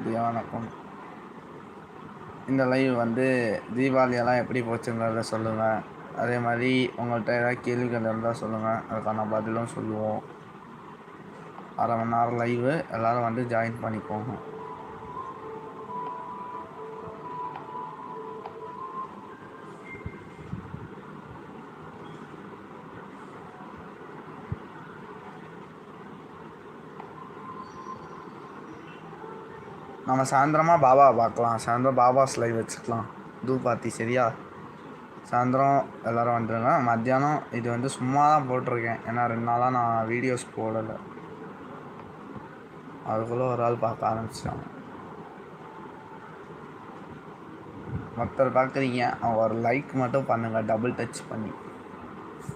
மதிய வணக்கம் இந்த லைவ் வந்து தீபாவளியெல்லாம் எப்படி போச்சுங்கிறத சொல்லுங்கள் அதே மாதிரி உங்கள்கிட்ட ஏதாவது கேள்விகள் இருந்தால் சொல்லுங்கள் அதுக்கான பதிலும் சொல்லுவோம். அரை மணி நேரம் லைவு எல்லோரும் வந்து ஜாயின் பண்ணிக்கோங்க. நம்ம சாயந்தரமாக பாபா பார்க்கலாம். சாயந்தரம் பாபாஸ் லைவ் வச்சுக்கலாம். தூபாத்தி சரியா? சாயந்தரம் எல்லோரும் வந்துடுங்க மத்தியானம் இது வந்து சும்மா தான் போட்டிருக்கேன். ஏன்னா ரெண்டு நாளாக நான் வீடியோஸ் போடலை. அதுக்குள்ளே ஒரு ஆள் பார்க்க ஆரம்பிச்சிட்டாங்க. ஒருத்தர் பார்க்குறீங்க அவங்க ஒரு லைக் மட்டும் பண்ணுங்கள் டபுள் டச் பண்ணி.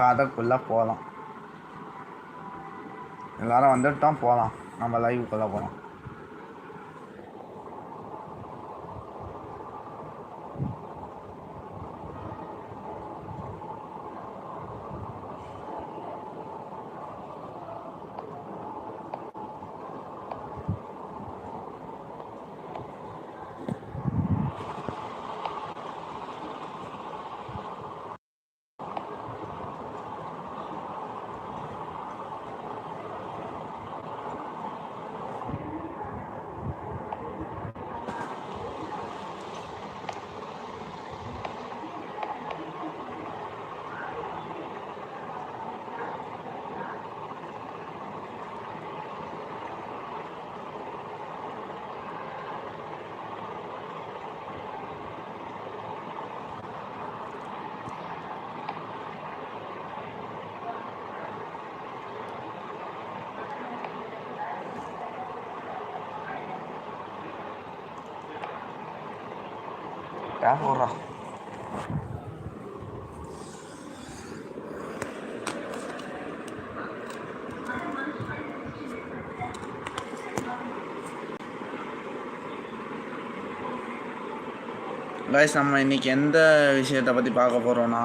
கதைக்குள்ளே போகலாம் எல்லோரும் வந்துட்டோம் போகலாம் நம்ம லைவுக்குள்ளே போகலாம் டேப் விட்றா கைஸ் நம்ம இன்றைக்கி எந்த விஷயத்தை பற்றி பார்க்க போகிறோன்னா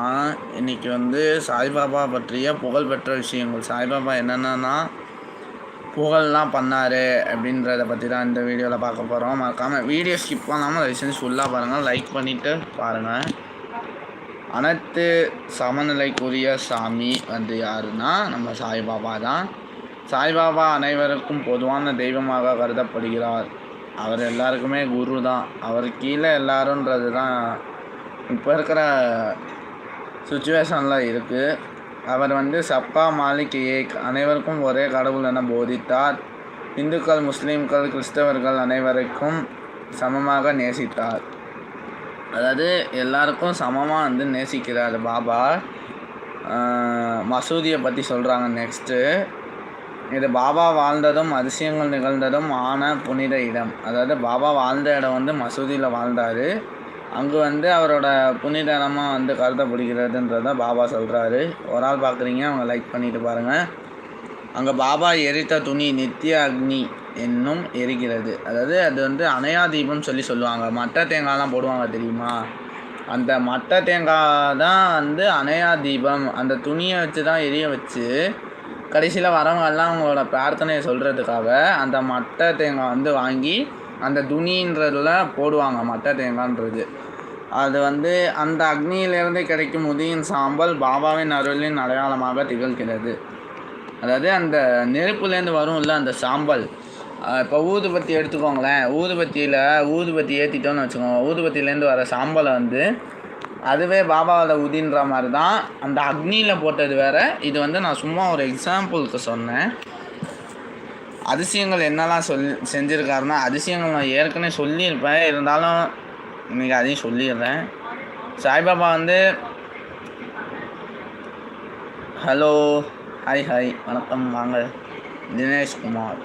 இன்றைக்கி வந்து சாய்பாபா பற்றிய புகழ்பெற்ற விஷயங்கள். சாய்பாபா என்னென்னா புகழ்லாம் பண்ணார் அப்படின்றத பற்றி தான் இந்த வீடியோவில் பார்க்க போகிறோம் மறக்காமல் வீடியோ ஸ்கிப் பண்ணாமல் தயவு செஞ்சு ஃபுல்லாக பாருங்கள் லைக் பண்ணிவிட்டு பாருங்கள் அனைத்து சமநிலைக்குரிய சாமி வந்து யாருன்னா நம்ம சாய்பாபா தான். சாய்பாபா அனைவருக்கும் பொதுவான தெய்வமாக கருதப்படுகிறார். அவர் எல்லாருக்குமே குரு தான். அவர் கீழே எல்லாருன்றது தான் இப்போ இருக்கிற சுச்சுவேஷனில் இருக்குது அவர் வந்து சப்பா மாலிக் ஏக் அனைவருக்கும் ஒரே கடவுள் என போதித்தார். இந்துக்கள் முஸ்லீம்கள் கிறிஸ்தவர்கள் அனைவருக்கும் சமமாக நேசித்தார். அதாவது எல்லாருக்கும் சமமாக வந்து நேசிக்கிறார் பாபா. மசூதியை பற்றி சொல்கிறாங்க நெக்ஸ்ட்டு இது பாபா வாழ்ந்ததும் அதிசயங்கள் நிகழ்ந்ததும் ஆன புனித இடம். அதாவது பாபா வாழ்ந்த இடம் வந்து மசூதியில் வாழ்ந்தார். அங்கே வந்து அவரோட புனிதனமாக வந்து வந்து கருதப்படுகிறதுன்றத பாபா சொல்கிறாரு ஒரு ஆள் பார்க்குறீங்க அவங்க லைக் பண்ணிட்டு பாருங்கள் அங்கே பாபா எரித்த துணி நித்திய அக்னி என்னும் எரிக்கிறது அதாவது அது வந்து அணையா தீபம் சொல்லி சொல்லுவாங்க. மட்டை தேங்காய்லாம் போடுவாங்க தெரியுமா? அந்த மட்டை தேங்காய் தான் வந்து அணையா தீபம். அந்த துணியை வச்சு தான் எரிய வச்சு கடைசியில் வரவங்கெல்லாம் அவங்களோட பிரார்த்தனையை சொல்கிறதுக்காக அந்த மட்டை தேங்காய் வந்து வாங்கி அந்த துணின்றதுல போடுவாங்க மற்ற தேங்காய்ன்றது. அது வந்து அந்த அக்னியிலிருந்து கிடைக்கும் உதியின் சாம்பல் பாபாவின் அருளின் அடையாளமாக திகழ்கிறது. அதாவது அந்த நெருப்புலேருந்து வரும்ல அந்த சாம்பல். இப்போ ஊதுபத்தி எடுத்துக்கோங்களேன். ஊதுபத்தியில் ஊதுபத்தி ஏற்றிட்டோன்னு வச்சுக்கோங்க. ஊதுபத்தியிலேருந்து வர சாம்பலை வந்து அதுவே பாபாவோட உதின்ற மாதிரி தான் அந்த அக்னியில் போட்டது வேறு. இது வந்து நான் சும்மா ஒரு எக்ஸாம்பிளுக்கு சொன்னேன். அதிசயங்கள் என்னெல்லாம் சொல் செஞ்சுருக்காருன்னா அதிசயங்கள் நான் ஏற்கனவே சொல்லியிருப்பேன். இருந்தாலும் இன்றைக்கி அதையும் சொல்லிடுறேன். சாய்பாபா வந்து ஹலோ ஹாய் ஹாய் வணக்கம் வாங்க. தினேஷ்குமார்.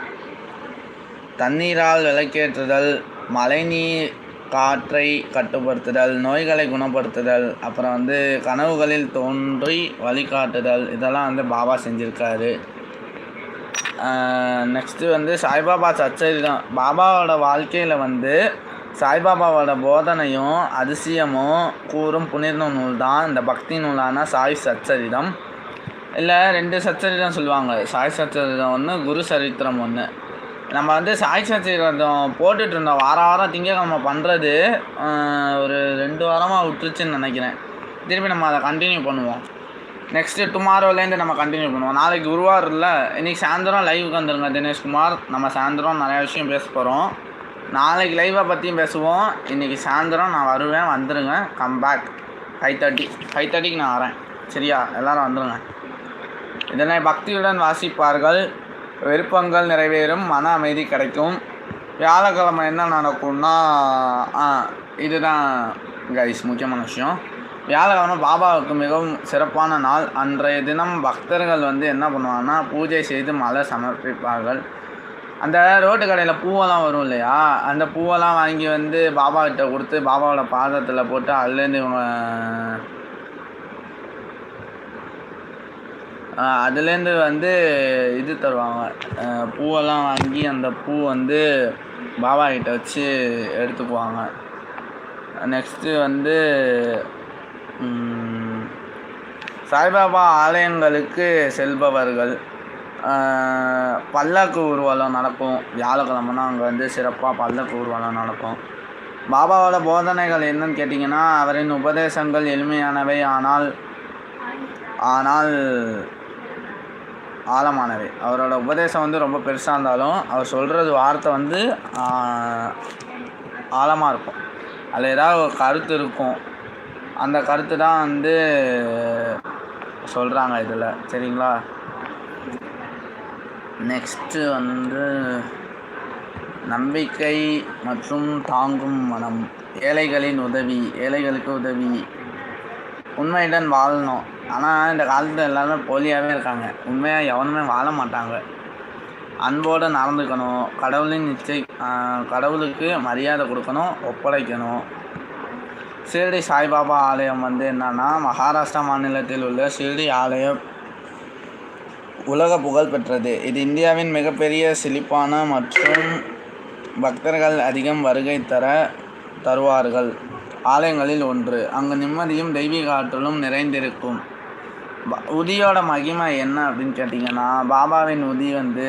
தண்ணீரால் விளக்கேற்றுதல் மழைநீர் காற்றை கட்டுப்படுத்துதல் நோய்களை குணப்படுத்துதல் அப்புறம் வந்து கனவுகளில் தோன்றி வழிகாட்டுதல் இதெல்லாம் வந்து பாபா செஞ்சுருக்காரு. நெக்ஸ்ட்டு வந்து சாய்பாபா சச்சரிதம் பாபாவோட வாழ்க்கையில் வந்து சாய்பாபாவோட போதனையும் அதிசயமும் கூறும் புனித நூல் தான் இந்த பக்தி நூலான சாய் சச்சரிதம் இல்லை ரெண்டு சச்சரிதம் சொல்லுவாங்க. சாய் சச்சரிதம் ஒன்று குரு சரித்திரம் ஒன்று நம்ம வந்து சாய் சச்சரிதம் போட்டுட்டு இருந்தோம் வாரம் வாரம் திங்கக்கிழமை பண்ணுறது ஒரு ரெண்டு வாரமாக விட்டுருச்சுன்னு நினைக்கிறேன். திருப்பி நம்ம அதை கண்டினியூ பண்ணுவோம். நெக்ஸ்ட்டு டுமாரோலேருந்து நம்ம கண்டினியூ பண்ணுவோம். நாளைக்கு குருவாரில் இன்றைக்கி சாயந்தரம் லைவுக்கு வந்துருங்க தினேஷ்குமார். நம்ம சாயந்தரம் நிறையா விஷயம் பேச போகிறோம் நாளைக்கு லைவை பற்றியும் பேசுவோம். இன்றைக்கி சாயந்தரம் நான் வருவேன் வந்துடுங்க come back five thirty five தேர்ட்டிக்கு நான் வரேன். சரியா? எல்லோரும் வந்துடுங்க இதனை பக்தியுடன் வாசிப்பார்கள். விருப்பங்கள் நிறைவேறும். மன அமைதி கிடைக்கும். வியாழக்கிழமை என்ன நடக்கும்னா ஆ இதுதான் கைஸ் முக்கியமான விஷயம். வியாழக்கிழமை பாபாவுக்கு மிகவும் சிறப்பான நாள். அன்றைய தினம் பக்தர்கள் வந்து என்ன பண்ணுவாங்கன்னா பூஜை செய்து மலை சமர்ப்பிப்பார்கள். அந்த ரோட்டு கடையில் பூவெல்லாம் வரும் இல்லையா? அந்த பூவெல்லாம் வாங்கி வந்து பாபா கிட்ட கொடுத்து பாபாவோட பாதத்தில் போட்டு அதுலேருந்து இவங்க அதுலேருந்து வந்து இது தருவாங்க. பூவெல்லாம் வாங்கி அந்த பூ வந்து பாபா கிட்ட வச்சு எடுத்துக்குவாங்க. நெக்ஸ்ட்டு வந்து சாய்பாபா ஆலயங்களுக்கு செல்பவர்கள் பல்லக்கு ஊர்வலம் நடக்கும். வியாழக்கிழமைனா அங்கே வந்து சிறப்பாக பல்லக்கு ஊர்வலம் நடக்கும். பாபாவோட போதனைகள் என்னன்னு கேட்டிங்கன்னா அவரின் உபதேசங்கள் எளிமையானவை ஆனால் ஆனால் ஆழமானவை. அவரோட உபதேசம் வந்து ரொம்ப பெருசாக இருந்தாலும் அவர் சொல்கிறது வார்த்தை வந்து ஆழமாக இருக்கும். அதில் ஏதாவது ஒரு கருத்து இருக்கும். அந்த கருத்து தான் வந்து சொல்கிறாங்க இதில். சரிங்களா? நெக்ஸ்ட்டு வந்து நம்பிக்கை மற்றும் தாங்கும் மனம் ஏழைகளின் உதவி ஏழைகளுக்கு உதவி. உண்மையுடன் வாழணும். ஆனால் இந்த காலத்தில் எல்லாருமே போலியாகவே இருக்காங்க. உண்மையாக எவனுமே வாழ மாட்டாங்க. அன்போடு நடந்துக்கணும். கடவுளின் நிச்சய கடவுளுக்கு மரியாதை கொடுக்கணும் ஒப்படைக்கணும். ஷிரடி சாய்பாபா ஆலயம் வந்து என்னன்னா மகாராஷ்டிரா மாநிலத்தில் உள்ள ஷிரடி ஆலயம் உலக புகழ் பெற்றது. இது இந்தியாவின் மிகப்பெரிய செழிப்பான மற்றும் பக்தர்கள் அதிகம் வருகை தர தருவார்கள். ஆலயங்களில் ஒன்று. அங்கு நிம்மதியும் தெய்வீக ஆற்றலும் நிறைந்திருக்கும். உதியோட மகிமை என்ன அப்படின்னு கேட்டிங்கன்னா பாபாவின் உதி வந்து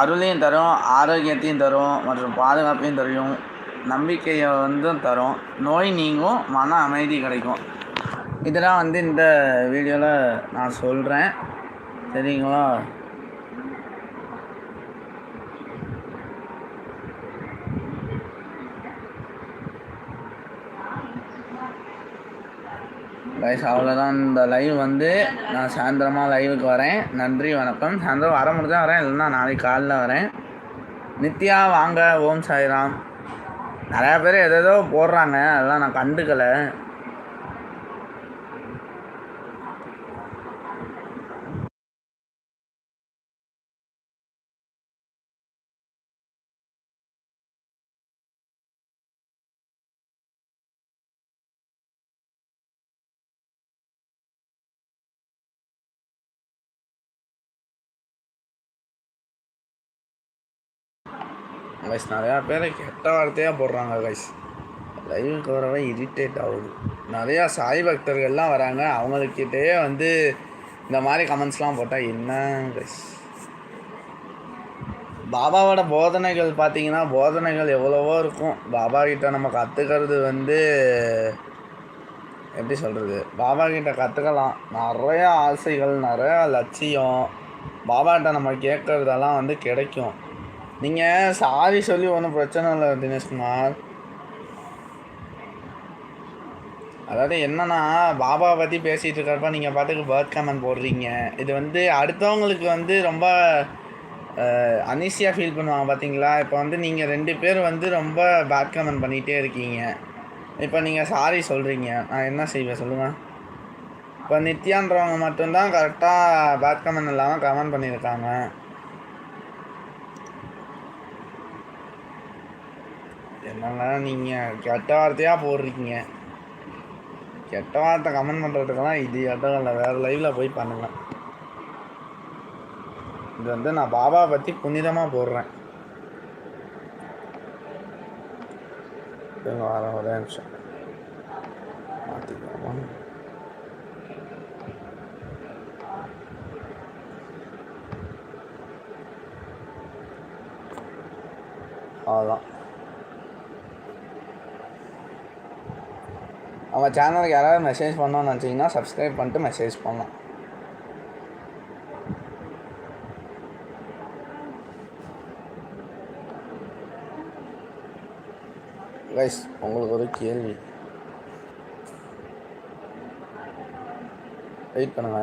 அருளையும் தரும் ஆரோக்கியத்தையும் தரும் மற்றும் பாதுகாப்பையும் தரும். நம்பிக்கையை வந்து தரும். நோய் நீங்கும் மன அமைதி கிடைக்கும். இதெல்லாம் வந்து இந்த வீடியோவில் நான் சொல்கிறேன் சரிங்களா? கைஸ் அவ்வளோதான் இந்த லைவ் வந்து நான் சாயந்தரமாக லைவுக்கு வரேன். நன்றி வணக்கம். சாயந்தரம் வர முடிஞ்சால் வரேன். இல்லைன்னா நாளைக்கு காலைல வரேன். நித்யா வாங்க. ஓம் சாய்ராம். நிறையா பேர் எதோ போடுறாங்க. அதெல்லாம் நான் கண்டுக்கலை. கைஸ் நிறையா பேர் கெட்ட வார்த்தையாக போடுறாங்க கைஸ் லைவுக்கு வரவே இரிட்டேட் ஆகுது. நிறையா சாய் பக்தர்கள்லாம் வராங்க. அவங்கக்கிட்டே வந்து இந்த மாதிரி கமெண்ட்ஸ்லாம் போட்டால் என்ன கைஸ் பாபாவோட போதனைகள் பார்த்தீங்கன்னா போதனைகள் எவ்வளவோ இருக்கும். பாபா கிட்ட நம்ம கற்றுக்கிறது வந்து எப்படி சொல்கிறது பாபா கிட்ட கற்றுக்கலாம் நிறையா ஆசைகள் நிறையா லட்சியம். பாபாட்ட நம்ம கேட்குறதெல்லாம் வந்து கிடைக்கும். நீங்கள் சாரி சொல்லி ஒன்றும் பிரச்சனை இல்லை தினேஷ்குமார் அதாவது என்னன்னா பாபா பற்றி பேசிகிட்டு இருக்கிறப்ப நீங்கள் பாட்டுக்கு பேர்த் கமெண்ட் போடுறீங்க. இது வந்து அடுத்தவங்களுக்கு வந்து ரொம்ப அனீசியாக ஃபீல் பண்ணுவாங்க பார்த்தீங்களா இப்போ வந்து நீங்கள் ரெண்டு பேர் வந்து ரொம்ப பேட் கமெண்ட் பண்ணிகிட்டே இருக்கீங்க. இப்போ நீங்கள் சாரி சொல்கிறீங்க நான் என்ன செய்வேன் சொல்லுங்கள் இப்போ நித்யான்றவங்க மட்டும்தான் கரெக்டாக பேட் கமெண்ட் இல்லாமல் கமெண்ட் பண்ணியிருக்காங்க. என்னங்க நீங்கள் கெட்ட வார்த்தையாக போடுறீங்க? கெட்ட வார்த்தை கமெண்ட் பண்ணுறதுக்கெல்லாம் இது இடம் இல்லை. வேறு லைவில் போய் பண்ணுங்கள் இது வந்து நான் பாபா பற்றி புனிதமாக போடுறேன். வர ஒரே நிமிஷம். மாற்றிக்கலாமா அவ்வளோதான் அவங்க சேனலுக்கு யாராவது மெசேஜ் பண்ணோன்னு நினச்சிங்கன்னா சப்ஸ்கிரைப் பண்ணிட்டு மெசேஜ் பண்ணலாம் கைஸ் உங்களுக்கு ஒரு கேள்வி. வெயிட் பண்ணுங்க.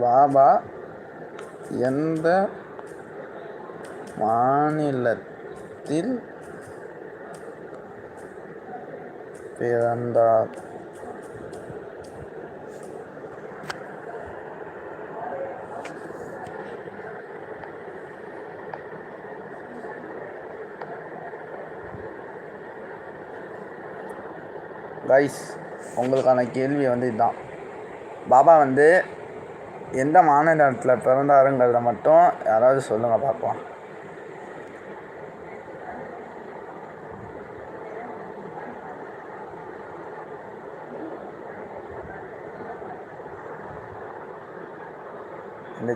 பாபா எந்த மாநிலத்தில் பிறந்தார்? கைஸ் உங்களுக்கான கேள்வி வந்து இதுதான் பாபா வந்து எந்த மாநிலத்தில் பிறந்தாருங்கிறத மட்டும் யாராவது சொல்லுங்கள் பார்ப்போம். இந்த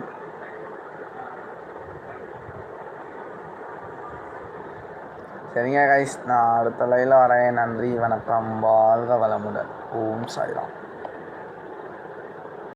சரிங்க கைஸ் நான் அடுத்த லைவில் வரேன். நன்றி வணக்கம். வாழ்க வளமுடன். ஓம் சாய்ராம்.